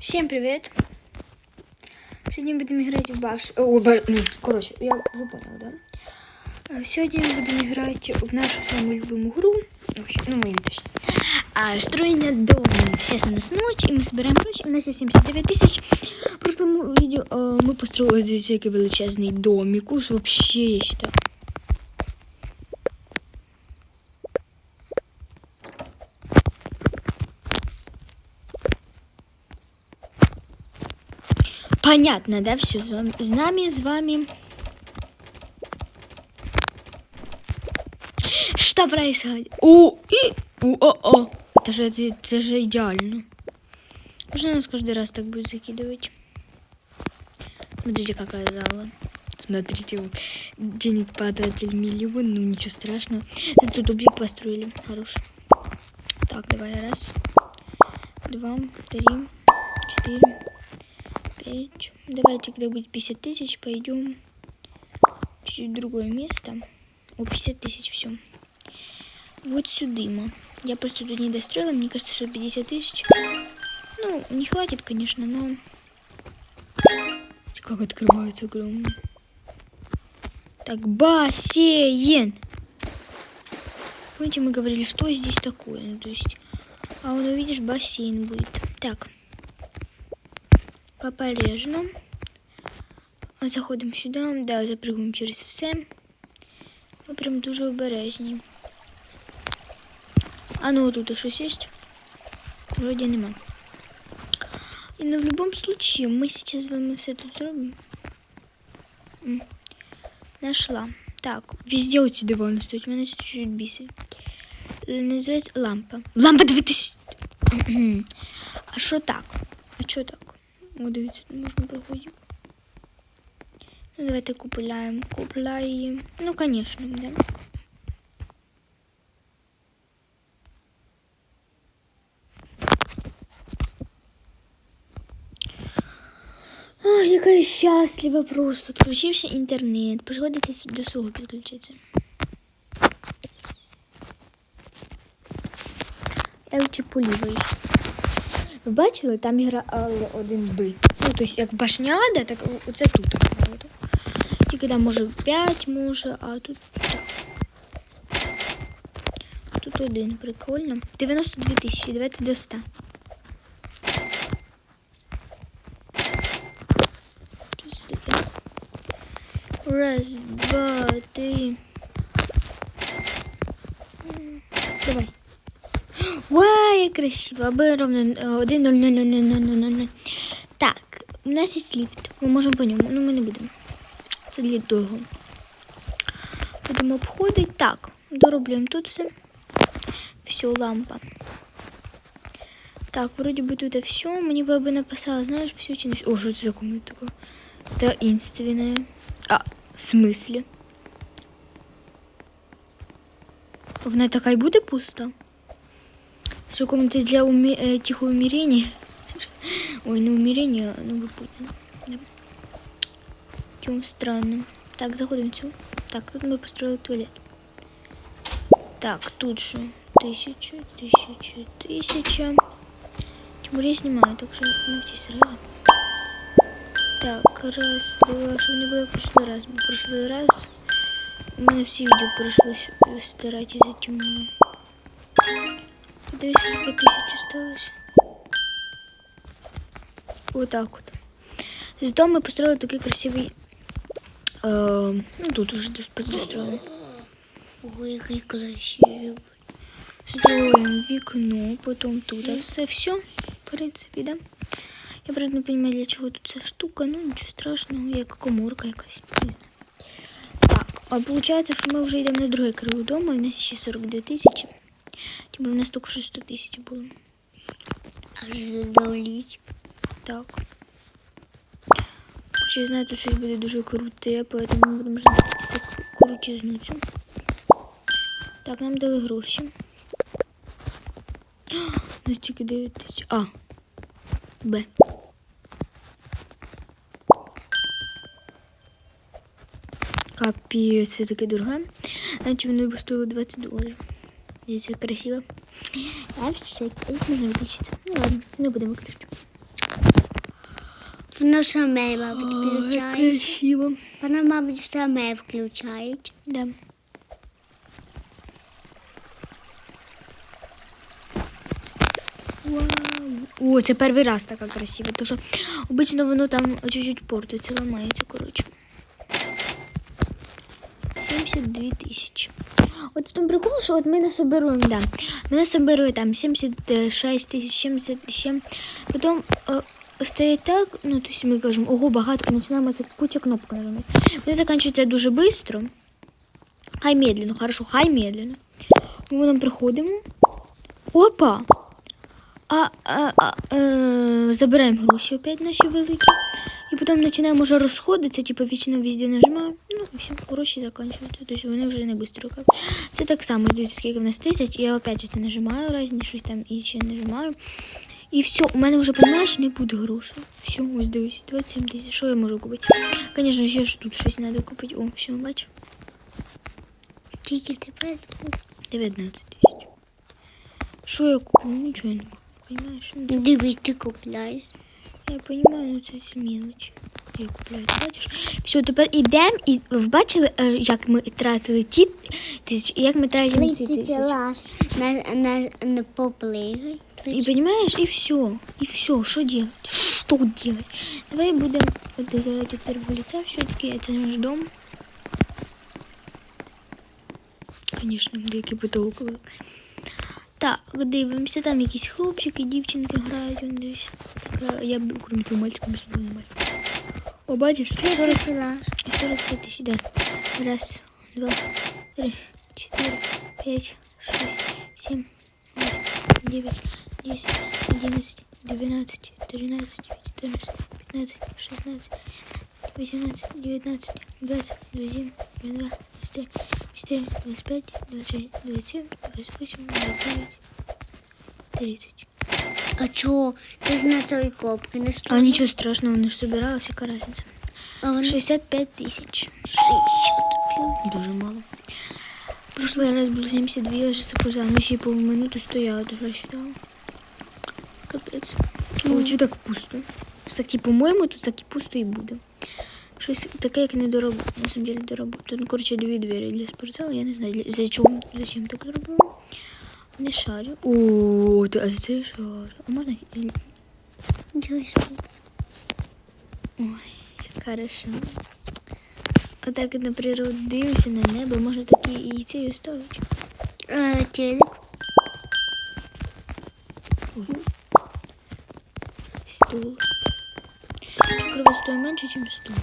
Всем привет! Сегодня будем играть в баш... О, ба- ну, короче, я вы понял, да? Э, Сегодня мы будем играть в нашу самую любимую игру. Вообще, Ну, мою точно. А, строение дома. Сейчас у нас ночь, и мы собираем прочь. У нас есть 79 тысяч. В прошлом видео э, мы построили здесь всякий величезный домикус. Вообще, я считаю. Понятно, да, все с вами, с нами, с вами. Что происходит? О, и, о, о, о. Это же, это, это же идеально. Можно нас каждый раз так будет закидывать? Смотрите, какая зала. Смотрите, денег потратили миллион, ну ничего страшного. Зато дубик построили, хороший. Так, давай, раз, два, три, четыре, пять. Давайте, когда будет 50 тысяч, пойдем чуть-чуть другое место. О, 50 тысяч, все. Вот сюда. мы. Я просто тут не достроила. Мне кажется, что 50 тысяч. Ну, не хватит, конечно, но... Смотрите, как открывается огромно. Так, бассейн. Помните, мы говорили, что здесь такое? Ну, то есть... А он, увидишь, бассейн будет. Так По порежну. Заходимо сюди, да, запрыгуємо через все. Ми прям дуже обережні. А ну тут щось є? Вроді нема. І ну в будь-якому случае ми зараз з вами все тут зробимо. М. Нашла. Так, везде оці дивани стоять, мене це чуть-чуть бісить. Е, Називається лампа. Лампа 2000. А що так? О, дивіться, тут можна проходити. Ну, давайте купляємо. Купляємо. Ну, конечно, да. Ой, яка я щаслива просто. Включився інтернет. Приходиться до свого підключитися. Я лучше поліваюсь. Ви бачили, там грали один би. Ну, тобто, як башняда, так оце тут. Тільки там може 5 може, а тут так. Тут один, прикольно. 92 тисячі, давайте до 100. Щось таке. Раз, два, три. М, Давай. Вау, як красиво. Аби ровно е, 1, 0, 0, 0, 0, 0, 0, 0. Так, у нас є ліфт. Ми можемо по ньому. Ну, ми не будемо. Це для довго. Будемо обходити. Так, дороблюємо тут все. Все, лампа. Так, вроде бы тут все. Мені би аби написала, знаєш, все все. О, що це за комната така? Таинственная. А, в смысле? Вона така й буде пуста? Що комната для умі... е, тихого умирения? Ой, не умирения, ну ви поняли. Да. Тем странно. Так, заходимо в цю. Так, тут ми построили туалет. Так, тут же тысяча, тысяча, тысяча. Тимур я снимаю, так что ну все сразу. Так, раз, два, что не было в прошлый раз. В прошлый раз у меня все видео пришлось старать из-за Тимура. Подивись, сколько тысяч осталось. Вот так вот. Зато мы построили такой красивый... э, ну, тут уже достроили. Ой, який красивий. Строим вікно, потом тут. А все, все, в принципі, да. Я правда не понимаю, для чого тут ця штука, ну нічого страшного, як коморка якась, не знаю. Так, а получается, що ми вже йдемо на друге крило дому, і в нас ще 42 тисячі. Тим у нас тільки що 100 тисяч було. Аж задавліть. Так. Хоча я знаю, тут щось буде дуже круте, поэтому ми будемо ждати це кру- крутізну цю. Так, нам дали гроші. Нас тільки 9 тисяч. А. Б. Капець, все таке дороге. Наче вони б стоїли 20 доларів. Дивіться, красиво. А все, їх можна виключити. Ну ладно, не будемо виключити. Воно саме, мабуть, включається. красиво. Воно, мабуть, саме включається. Да. Вау. О, це перший раз така красива. Тому що обично воно там чуть-чуть портиться, ламається, коротше. 72 тисячі. От в тому прикол, що от ми насобируємо, да. Ми насобируємо там 76 тисяч, 70 ще. Потім стоїть так, ну, тобто ми кажемо, ого, багато, і починаємо це куча кнопок нажимати. Вони закінчуються дуже швидко. Хай медленно, хорошо, хай медленно. Ми там приходимо. Опа! А, а, а, е, забираємо гроші опять наші великі. І потім починаємо вже розходитися, типу вічно везде нажимаємо. Ну, і все, гроші закінчуються. Тобто вони вже не швидко. Це так само, дивіться, скільки в нас тисяч. Я опять оце нажимаю різні, щось там і ще нажимаю. І все, у мене вже, розумієш, не буде грошей. Все, ось дивись, 27 тисяч. Що я можу купити? Звісно, ще ж тут щось треба купити. О, все, бачу. Тільки тепер 19 тисяч. Що я куплю? Нічого я не куплю. Понимаєш? Ну, дивись, ти купляєш. Я понимаю, ну це всі. Я купляю, бачиш? Все, тепер ідемо і ви бачили, е, як ми тратили ті тисячі, як ми тратили ці тисячі. На, на, на поплигай. І понимаешь, і все, і все, що делать? Що делать? Давай будемо от заради первого лица все-таки, це наш дом. Конечно, деякий потолок. Так, дивимося, там якісь хлопчики, дівчинки грають он десь. Так, а я крім цього мальчика без не мальчика. О, бачиш, 45 тисяч, да. Раз, два, три, чотири, п'ять, шість, сім, вісім, дев'ять, десять, одинадцять, дванадцять, тринадцять, чотирнадцять, п'ятнадцять, шістнадцять, 18, 19, 20, 21, 22, 23, 24, 25, 26, 27, 28, 29, 30. А чё? Ты на той копке на что? А ничего страшного, не ж собиралась, какая разница. А вони... 65 тысяч. 65. Дуже мало. Прошлый раз было 72, я же сказала, ну еще и полминуты стояла, тоже рассчитала. Капец. Ну. Получу mm. так пусто. Кстати, по-моему, тут так и пусто и будет. Щось таке, як не до роботи. На самом деле до роботи. Ну, коротше, дві двері для спортзалу. Я не знаю, для... за чому, зачем так зробила. Не шарю. О, ти- а за це я шарю. А можна? Дивись. Ой, як хорошо. Отак, от, наприклад, дивишся на небо, може такі і цією ставити. Е, телек. Стул. Крова менше, ніж стул.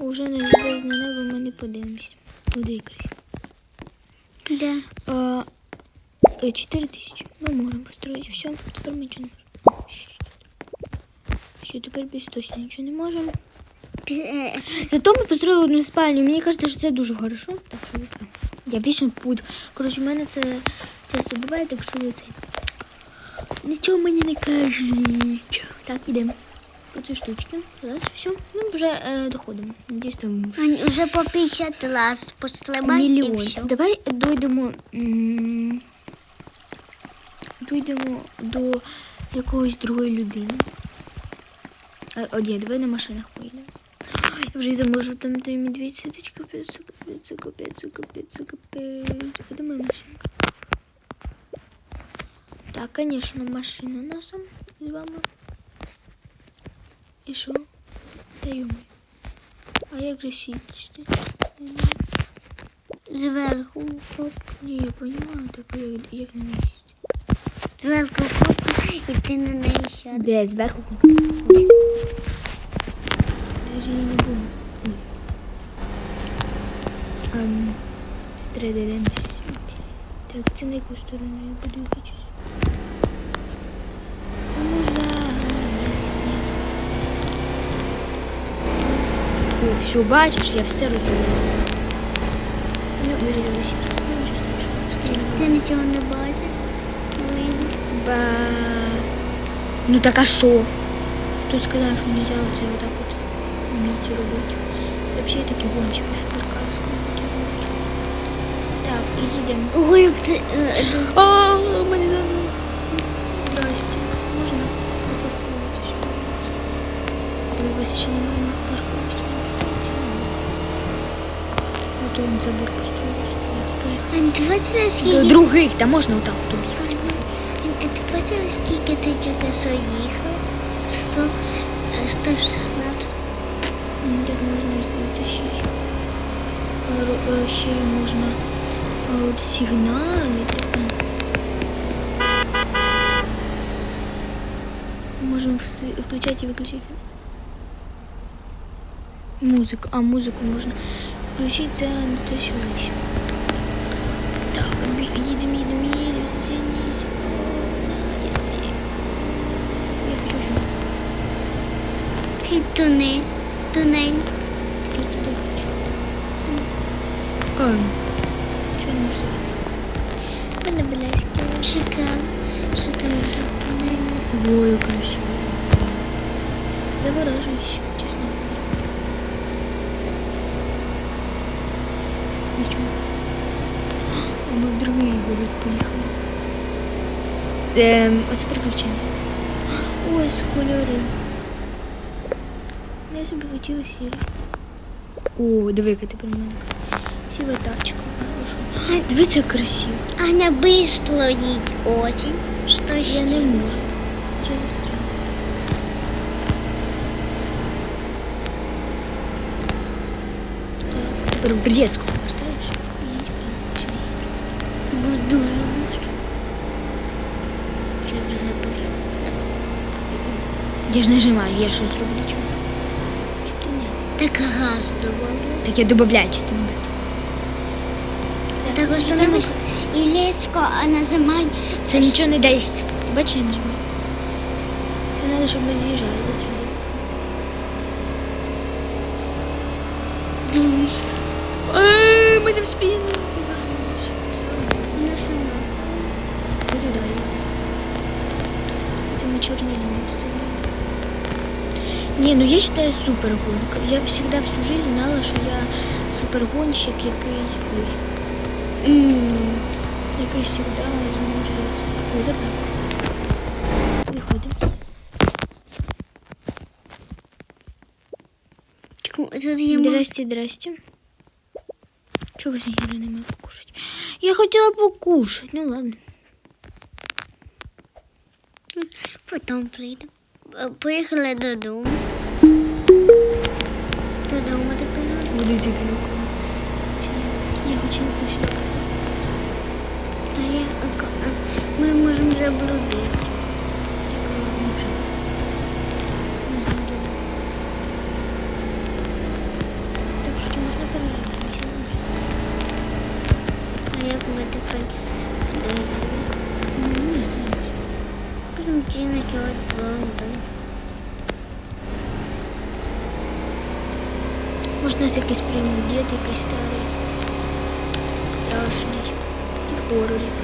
Уже на звездне небо ми не подивимося. Куди якраз. Де? А, е, 4 тисячі. Ми можемо построїти все. Тепер ми нічого не можемо. Все, тепер без точно нічого не можемо. Зато ми построїли одну спальню. Мені кажеться, що це дуже хорошо. Так що. Я вічно буду. Коротше, в мене це часто буває, так що я це. Нічого мені не кажіть. Так, ідемо. По ці штучки. Раз, все. Ну, вже е, доходимо. Надіюсь, там уже по 50 раз пострибати і мільйон. все. Давай дойдемо. м, Дойдемо до якоїсь другої людини. А, о, ні, давай на машинах поїдемо. Я вже й заможу там той медведь сидить, капець, капець, капець, капець, капець. Де моя машинка? Так, конечно, машина наша з вами. І що? Та йому. А як же сісти? Зверху копку. Ні, я понимаю, так як, на місці. Зверху копку і ти на неї сядеш. Де зверху? Даже я не буду. Ем, Стреляємось. Так, це на яку сторону я буду їхати? все, бачиш, я все розумію. Ну, вирізали ще раз. Ну, нічого страшного. Ти нічого не бачиш? Видно. Ба... Ну так а що? Тут сказали, що нельзя оце отак от вміти робити. Це взагалі такі гонщики суперкарські такі гонки. Так, і їдемо. Ой, як ти... е, О, мене загрузка. Здрасте. Можна пропаркуватися сюди? Дивіться, ще немає Ось тут забор построївся. Ань, ти бачила, До скільки... других, там можна отак тобі. Ань, Ань, а ти бачила, скільки ти тільки що їхав? Сто... е, 116. Ну, Так можна зробити ще. й. А, ро- е, Ще й можна е, от сигналити. Можемо вс- включати і виключати. Музику. А, музику можна включити за що вище. Так, їдемо, їдемо, їдемо, сусідні. Я хочу ще. Під тунель. Тунель. Я туди хочу. Можу зробити? Мене, будь ласка, чекав, що там. Ой, красиво. Завораживающе, честно. Ничего. В другий город поїхали. Ем, оце приключення. Ой, з кольори. Я собі хотіла сірі. О, диви, яка ти про мене. Сіва тачка. хороша. Дивіться, красиво. Аня быстро їдь очень. Що Я ще? не можу. Чесно странно. Так, тепер в Щоб забув. Я ж нажимаю, я що зроблю чому? Чи ти не? Так газ добавлю. Так я добавляю, чи ти не? Так установиш і лецко, а нажимай. Це нічого не дасть. Ти бачиш, я нажимаю. Це треба, щоб ми з'їжджали до сюди. Дивись. Ей, мене в спину. Ну, сама. Буду далі. Це ми чорні лінії вставляємо. Не, ну я считаю супер гонка. Я всегда всю жизнь знала, що я супергонщик, який, ой, який всегда зможе. Ой. Виходимо. Ма- Здрасте, здрасте. Чого ви сніги не можу покушати? Я хотіла покушать, ну ладно. Потім прийдемо. Поїхали додому. Додому тепер. Буду тільки. Я хотіла покушати. А я ми можемо заблудити. Так що можна переїхати? А як ми тепер доїдемо? Ну, не знаю. Будемо ті ночувати план. Може, нас якийсь приймуть дід, якийсь старий, страшний, з горорів.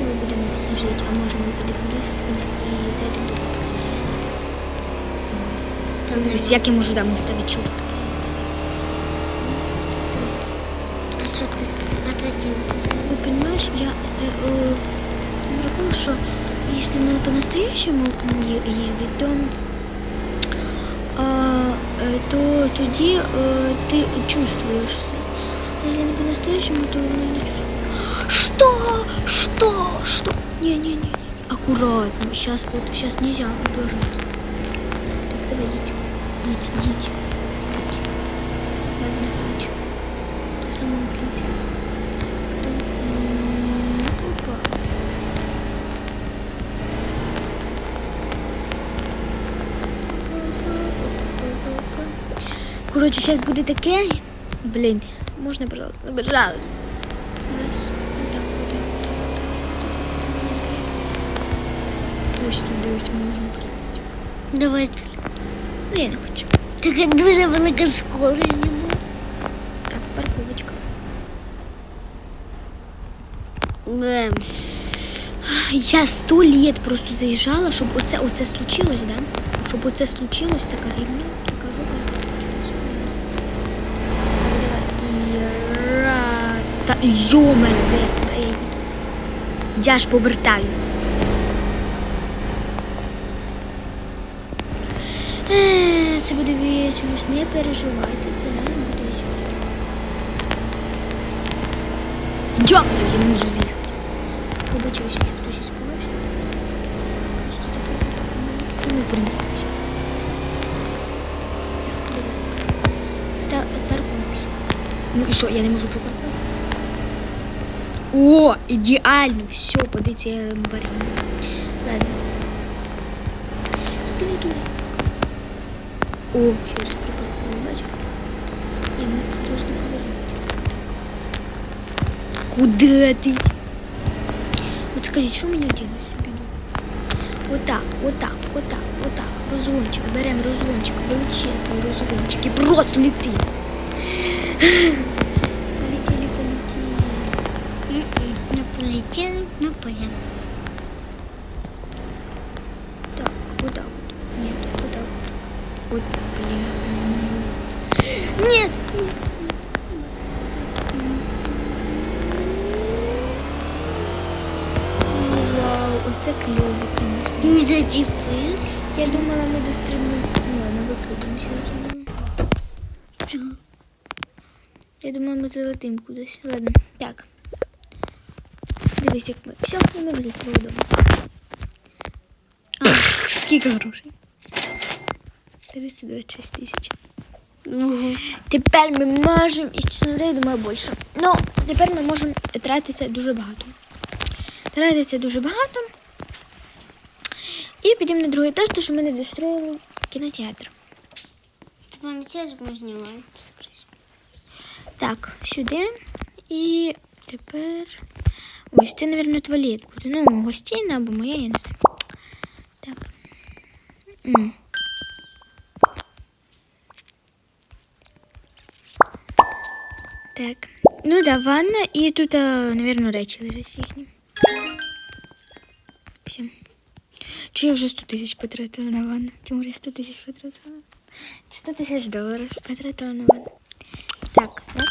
І ми будемо жити, а може ми підемо в ліс і зайдемо до бабки. Там не Тобто, як я можу там оставити чорт? А що ти? А це чим ти зробив? Ну, понимаешь, я э, э, прикол, что если надо по-настоящему е- ездить, то, а, э, то тоді э, ти чувствуєш все. А если не по-настоящему, то ну, не чувствуешь. Что? Что? Что? Не-не-не. Аккуратно. Сейчас вот, сейчас нельзя облажаться. Так, давай, едь. Едь, едь. Ладно, едь. До самого конца. Опа. Коротше, зараз буде таке. Блін, можна, пожалуйста, ну, пожалуйста. Раз, отак, отак, отак, отак. Ось туди ось можна приїхати. Давай. Ну, я не хочу. Така дуже велика скорость не буде. Так, парковочка. Я сто лет просто заїжджала, щоб оце, оце случилось, да? Щоб оце случилось, така гівня, така жопа. І раз. Та йомер, де куди я їду? Я ж повертаю. Вечорось, не переживайте, це реально буде. Дякую, я не можу з'їхати. Вибачаюся, як хтось іспугався. Просто таке. Ну, в принципі. Так. Став. Ну і що, я не можу припаркуватися? О, ідеально, все, подивіться, я барі. Ладно. Ти не туди. О, ще раз припаркувала, бачиш? Я ми должны повернути. Куда ти? От скажіть, що мені робити собі? Отак, отак, отак, отак. Розгончик, беремо розгончик, величезний розгончик і просто летимо. Полетіли, полетіли. М-м, Не полетіли, не поїхали. Так, вот так вот. Нет, вот так вот. Вот, залетим кудись. Ладно, так. Дивись, як ми. Все, ми возле свого дому. А, скільки грошей? 326 тисяч. Ого. Тепер ми можемо, і думаю, більше. Ну, тепер ми можемо тратитися дуже багато. Тратитися дуже багато. І підемо на другий етаж, тому що ми не достроїли кінотеатр. Ти пам'ятаєш, ми знімали? Так, сюди. І тепер. Ось це, мабуть, туалет буде. Ну, гостійна або моя, я не знаю. Так. М. Так. Ну да, ванна і тут, мабуть, речі лежать їхні. Все. Чи я вже 100 тисяч потратила на ванну? Тимур, я 100 тисяч потратила. 100 тисяч доларів потратила на ванну. Так, оп.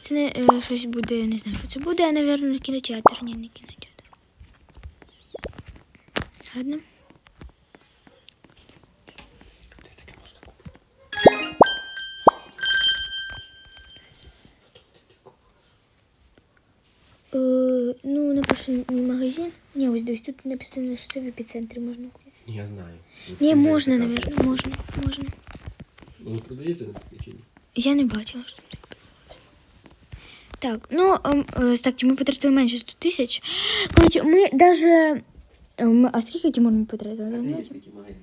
Це не, е, щось буде, не знаю, що це буде, а, мабуть, кінотеатр. Ні, не кінотеатр. Ладно. Е, ну, напиши магазин. Ні, ось дивись, тут написано, що це в епіцентрі можна купити. Я знаю. Ні, Ну, можна, мабуть, можна, можна. Воно продається на причині? Я не бачила, що. Так, ну, ем, е, так, ми потратили менше 100 тисяч. Коротше, ми даже... ем, А скільки Тимур ми потратили? Де Ну, є такі магазини?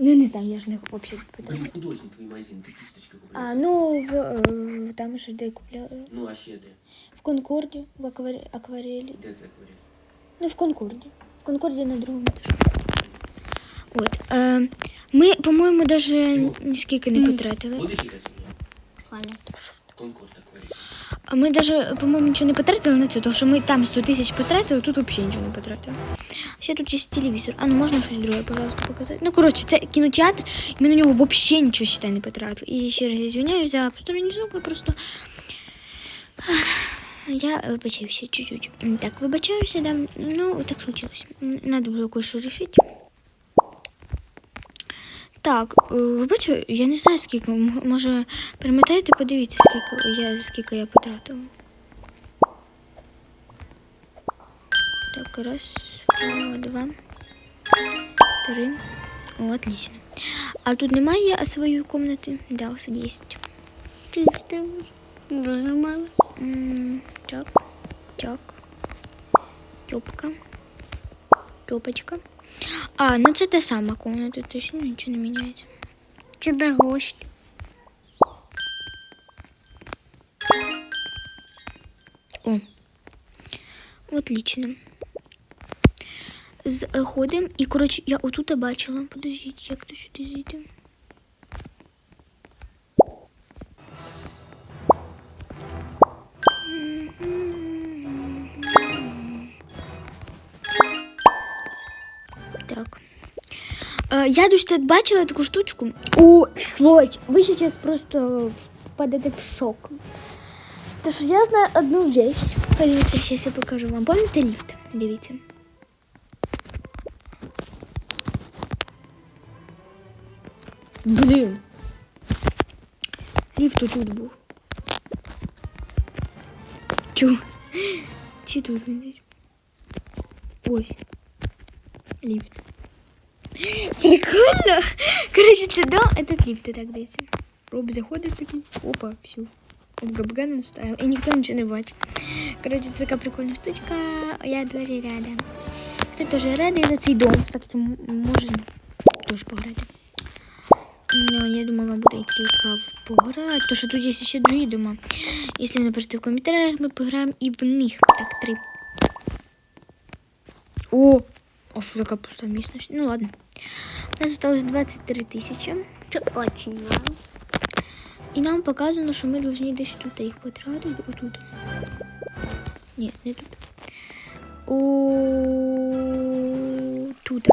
Я не знаю, я ж не взагалі потратила. художник твій магазин, ти кісточки А, ну, в, е, там же де купляла. Ну, а ще де? В Конкорді, в акварелі. акварелі. Де це акварель? Ну, в Конкорді. В Конкорді на другому етажі. От. Е, ми, по-моєму, даже ні скільки не потратили. Будеш сюди? Ладно. Конкорд акварель. А даже, по-моєму, нічого не потратили на це, тому що ми там 100 тисяч потратили, тут взагалі нічого не потратили. Ще тут є телевізор. А ну можна щось друге, пожалуйста, показати? Ну, коротше, це кінотеатр, і ми на нього взагалі нічого считай, не потратили. І ще раз извиняюсь за посторонні звуки, просто. Я вибачаюся чуть-чуть. Так, вибачаюся, да. Ну, так случилось. Надо було кое-що рішити. Так, е, ви бачили, я не знаю скільки. Може, перемотайте, подивіться, скільки я скільки я потратила. Так, раз, два, три. О, отлично. А тут немає своєї кімнати? Да, ось є. Так, так. Тёпка. Тёпочка. А, ну це та сама комната, точно нічого не міняється. Це де гості. О. Отлично. Заходимо. І, коротше, я отут бачила. Подождіть, як то сюди зайти. Я десь тут бачила таку штучку. О, сволоч, ви зараз просто впадете в шок. Тож я знаю одну вещь. Подивіться, зараз я покажу вам. Пам'ятаєте ліфт? Дивіться. Блін. Ліфт тут був. Чу. Чи тут він десь? Ось. Ліфт. Прикольно. Короче, це дом, этот ліфт так десь. Роб заходить такий. Опа, все. Обгабганом стайл. І ніхто нічого не бачить. Короче, це така прикольна штучка. Я дуже рада. Хто теж радий за цей дом, кстати, м- може теж пограти. Ну, я думаю, вам буде цікаво пограти, тому що тут є ще другі дома. Якщо ви напишете в коментарях, ми пограємо і в них. Так, три. О! А що така пуста місцевість? Ну ладно. У нас осталось 23 тисячі. Це очень мало. І нам показано, що ми повинні десь тут їх потратити. Отут. Ні, не тут. О, тут.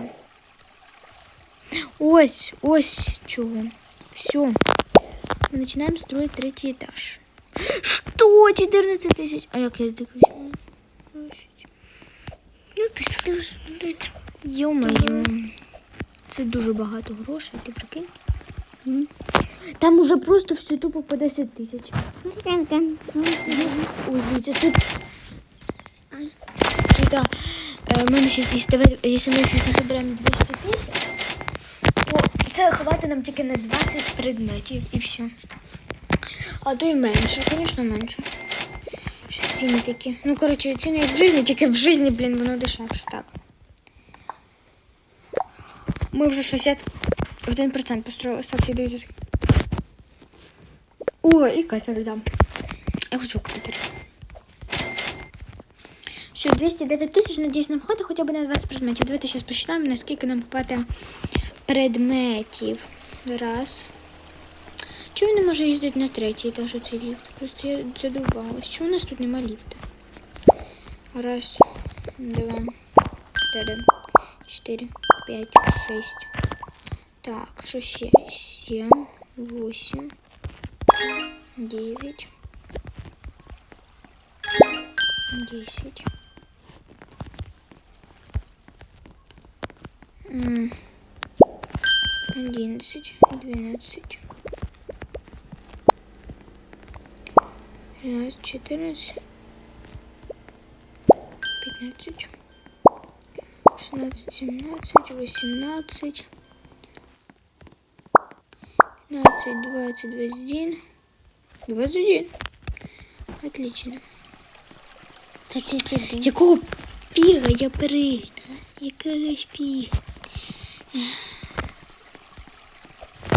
Ось, ось чого. Все. Ми починаємо строить третій етаж. Що? 14 тисяч? А як я? Ну, Йо-моє. Це дуже багато грошей, ти прикинь? Там уже просто все тупо по 10 тисяч. Ой, дивіться, тут. Ай. Тут, а, е, мене ще якщо ми щось назбираємо 200 тисяч, то це хватить нам тільки на 20 предметів і все. А то й менше, звісно, менше. Ціни такі. Ну, коротше, ціни як в житті, тільки в житті, блін, воно дешевше. Так. Ми вже 61% построили. Так, дивіться. О, і катер дам. Я хочу катер. Все, 209 тисяч, надіюсь, нам хватить хоча б на 20 предметів. Давайте зараз посчитаємо, наскільки нам хватить предметів. Раз. Чому він не може їздити на третій етаж оцей ліфт? Просто я задовбалась. Чому у нас тут нема ліфта? Раз, два, три, чотири, п'ять, шість. Так, що ще? Сім, вісім, дев'ять, десять. М, Одиннадцать, двенадцать. 13, 14, 15, 16, 17, 18, 15, 20, 21, 21. Отлично. Якого піга я перегнала? Якого ж піга?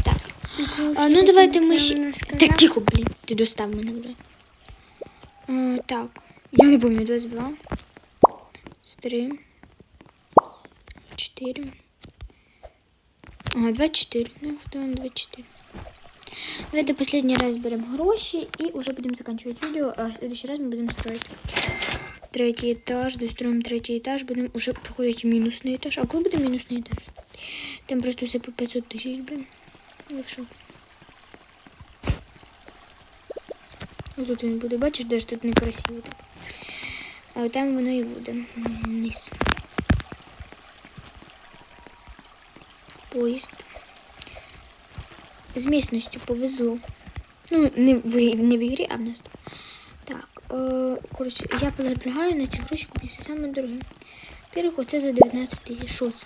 Так. А, ну давайте ми ще. Так, тихо, блін, ти достав мене вже. А, так, я не пам'ятаю, 22. З 3. 4. Ага, 24. Ну, хто не 24. Давайте последний раз берем гроші і уже будемо заканчивать видео. А в следующий раз ми будемо строить третій етаж. Достроїмо третій етаж, будемо уже проходити мінусний етаж. А коли буде мінусний етаж? Там просто все по 500 тисяч, блин. Я в шоку. Ось тут він буде, бачиш, де ж тут некрасиво так. А от там воно і буде. Вниз. Поїзд. З міцністю повезло. Ну, не в, не в ігрі, а в нас. Так, е, коротше, я предлагаю на ці гроші купити все саме дороге. Во-первых, оце за 19 тисяч. Що це?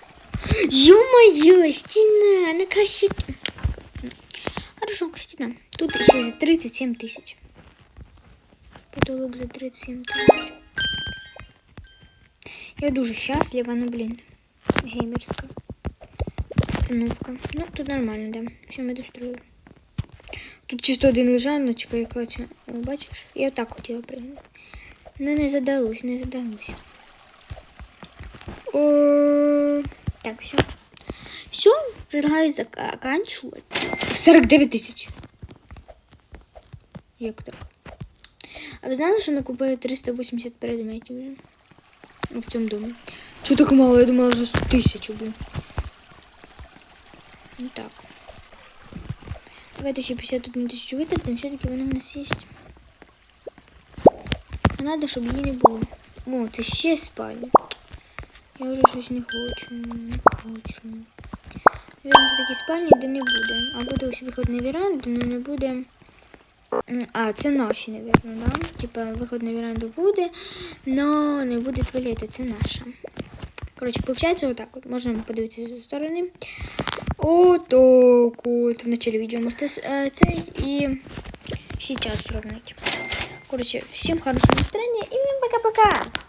Ё-моё, стіна, на красота. Хорошо, стіна. Тут ще за 37 тисяч. Потолок за 37 тисяч. Я дуже щаслива, ну блін. Геймерська. Установка. Ну, тут нормально, да. Все ми достроїли. Тут чисто один лежаночка, яка ця. О, бачиш? Я отак хотіла пригнути. Ну, не задалось, не задалось. О, так, все. Все, предлагаю заканчивать. 49 тисяч. Як так? А ви знали, що ми купили 380 предметів вже? Ну, В цьому домі. Чого так мало? Я думала, вже 100 тисяч, блін. Ну так. Давайте ще 51 тисячу витратимо, все-таки вона в нас є. А треба, щоб її не було. О, це ще спальня. Я вже щось не хочу. Не хочу. Навірно, це такі спальні, де не буде. А буде ось виход на веранду, але не буде. А, це наші, навірно, да? Типа виход на веранду буде, но не буде туалета, це наша. Коротше, виходить, отак от. Можна подивитися зі сторони. Отак от. В начале відео можете е, цей і сейчас зробити. Коротше, всім хорошого настроєння і пока-пока!